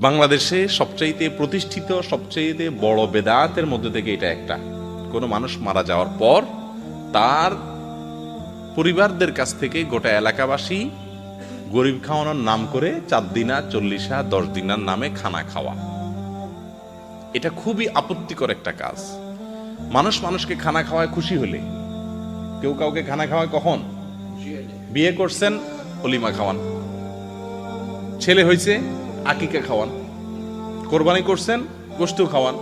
বাংলাদেশে সবচাইতে প্রতিষ্ঠিত, সবচাইতে বড় বেদাতের মধ্যে থেকে এটা একটা। কোনো মানুষ মারা যাওয়ার পর তার পরিবারদের কাছ থেকে গোটা এলাকাবাসী গরিব খাওয়ানোর নাম করে চার দিনা, চল্লিশা, দশ দিনার নামে খানা খাওয়া। এটা খুবই আপত্তিকর একটা কাজ। মানুষ মানুষকে খানা খাওয়ায় খুশি হলে। কেউ কাউকে খানা খাওয়ায় কখন? বিয়ে করছেন অলিমা খাওয়ান। ছেলে হয়েছে আকিকা খাওয়ান। কোরবানি করছেন গোষ্ঠ খাওয়ান।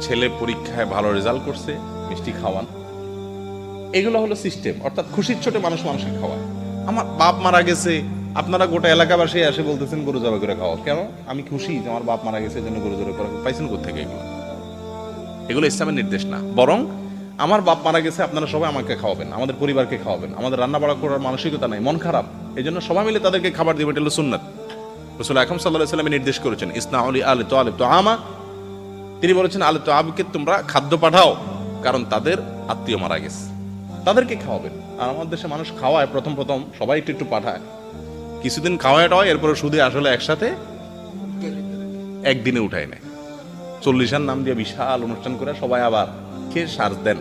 ছেলে পরীক্ষায় ভালো রেজাল্ট করছে, মিষ্টি খাওয়ান। এগুলো হলো সিস্টেম অর্থাৎ খুশির ছোটে মানুষ মানুষকে খাওয়ায়। আমার বাপ মারা গেছে, আপনারা গোটা এলাকাবাসী এসে বলতেছেন, গরু জবাই করে খাওয়া কেন? আমি খুশি যে আমার বাপ মারা গেছে জন্য গরু জবাই করে পাইছেন কোথেকে এগুলো? এগুলো ইসলামের নির্দেশ না। বরং আমার বাপ মারা গেছে, আপনারা সবাই আমাকে খাওয়াবেন, আমাদের পরিবারকে খাওয়াবেন। আমাদের রান্না বাড়া করার মানসিকতা নাই, মন খারাপ। এই জন্য সবাই মিলে তাদেরকে খাবার দিবে, এটা হলো সুন্নাত। রসুল আকরম সাল্লাহ নির্দেশ করেছেন ইসনা আলী আলে তো আলে তো আমা তিনি বলেছেন, আলে তো আবকে তোমরা খাদ্য পাঠাও, কারণ তাদের আত্মীয় মারা গেছে। তাদেরকে খাওয়াবেন। আর আমাদের দেশে মানুষ খাওয়ায়, প্রথম প্রথম সবাই একটু একটু পাঠায়। কিছুদিন খাওয়ায় টাওয়ায় এরপরে সুদে আসলে একসাথে একদিনে উঠায় নেয়। চল্লিশার নাম দিয়ে বিশাল অনুষ্ঠান করে সবাই আবার খেয়ে সার দেন।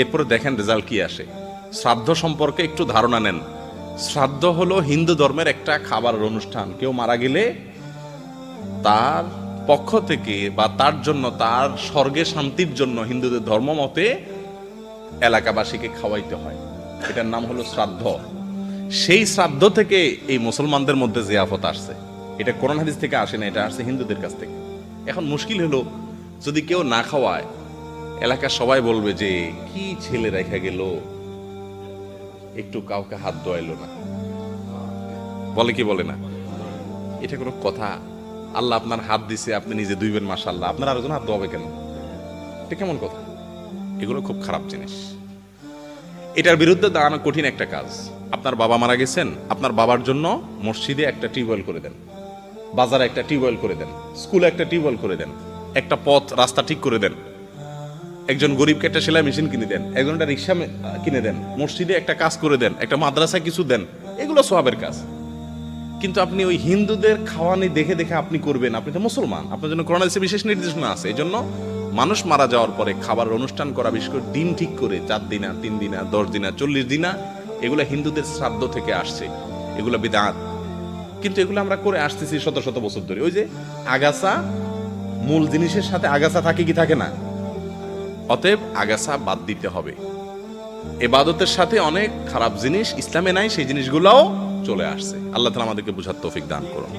এরপরে দেখেন রেজাল্ট কি আসে। শ্রাদ্ধ সম্পর্কে একটু ধারণা নেন। শ্রাদ্ধ হলো হিন্দু ধর্মের একটা খাবারের অনুষ্ঠান। কেউ মারা গেলে তার পক্ষ থেকে বা তার জন্য, তার স্বর্গে শান্তির জন্য হিন্দুদের ধর্ম মতে এলাকাবাসীকে খাওয়াইতে হয়। এটার নাম হলো শ্রাদ্ধ। সেই শ্রাদ্ধ থেকে এই মুসলমানদের মধ্যে জিয়াফত আসছে। এটা কোরআন হাদিস থেকে আসে না, এটা আসছে হিন্দুদের কাছ থেকে। এখন মুশকিল হলো, যদি কেউ না খাওয়ায়, এলাকার সবাই বলবে যে, কি ছেলে রেখা গেল? একটু কাউকে হাত দোয়াইলো না। বলে কি বলে না? এটা কোনো কথা। আল্লাহ আপনার হাত দিছে, আপনি নিজে দুইবেন মাসাল্লাহ আপনার আরেকজন হাত দোয়াবে কেন? এটা কেমন কথা? এগুলো খুব খারাপ জিনিস। এটার বিরুদ্ধে দাঁড়ানো কঠিন একটা কাজ। আপনার বাবা মারা গেছেন, আপনার বাবার জন্য মসজিদে একটা টিউবওয়েল করে দেন। বাজারে একটা টিউবওয়েল করে দেন। স্কুলে একটা টিউবওয়েল করে দেন। একটা পথ, রাস্তা ঠিক করে দেন। একজন গরিবকে একটা সেলাই মেশিন কিনে দেন, একজন একটা রিক্সা কিনে দেন, মসজিদে একটা কাজ করে দেন, একটা মাদ্রাসা কিছু দেন, এগুলো সবের কাজ। কিন্তু আপনি ওই হিন্দুদের খাওয়ানি দেখে দেখে আপনি করবেন, আপনি তো মুসলমান, আপনার জন্য করোনা দেশে বিশেষ নির্দেশনা আছে এই জন্য মানুষ মারা যাওয়ার পরে খাবার অনুষ্ঠান করা, বিশেষ করে দিন ঠিক করে, চার দিনা, তিন দিনা, দশ দিনা, চল্লিশ দিনা, এগুলো হিন্দুদের শ্রাদ্ধ থেকে আসছে, এগুলো বিদাত। কিন্তু এগুলো আমরা করে আসতেছি শত শত বছর ধরে। ওই যে আগাছা, মূল জিনিসের সাথে আগাছা থাকে কি থাকে না? অতএব আগাছা বাদ দিতে হবে। এবাদতের সাথে অনেক খারাপ জিনিস ইসলামে নাই, সেই জিনিসগুলোও চলে আসছে। আল্লাহ তালা আমাদেরকে বুঝার তৌফিক দান করুন।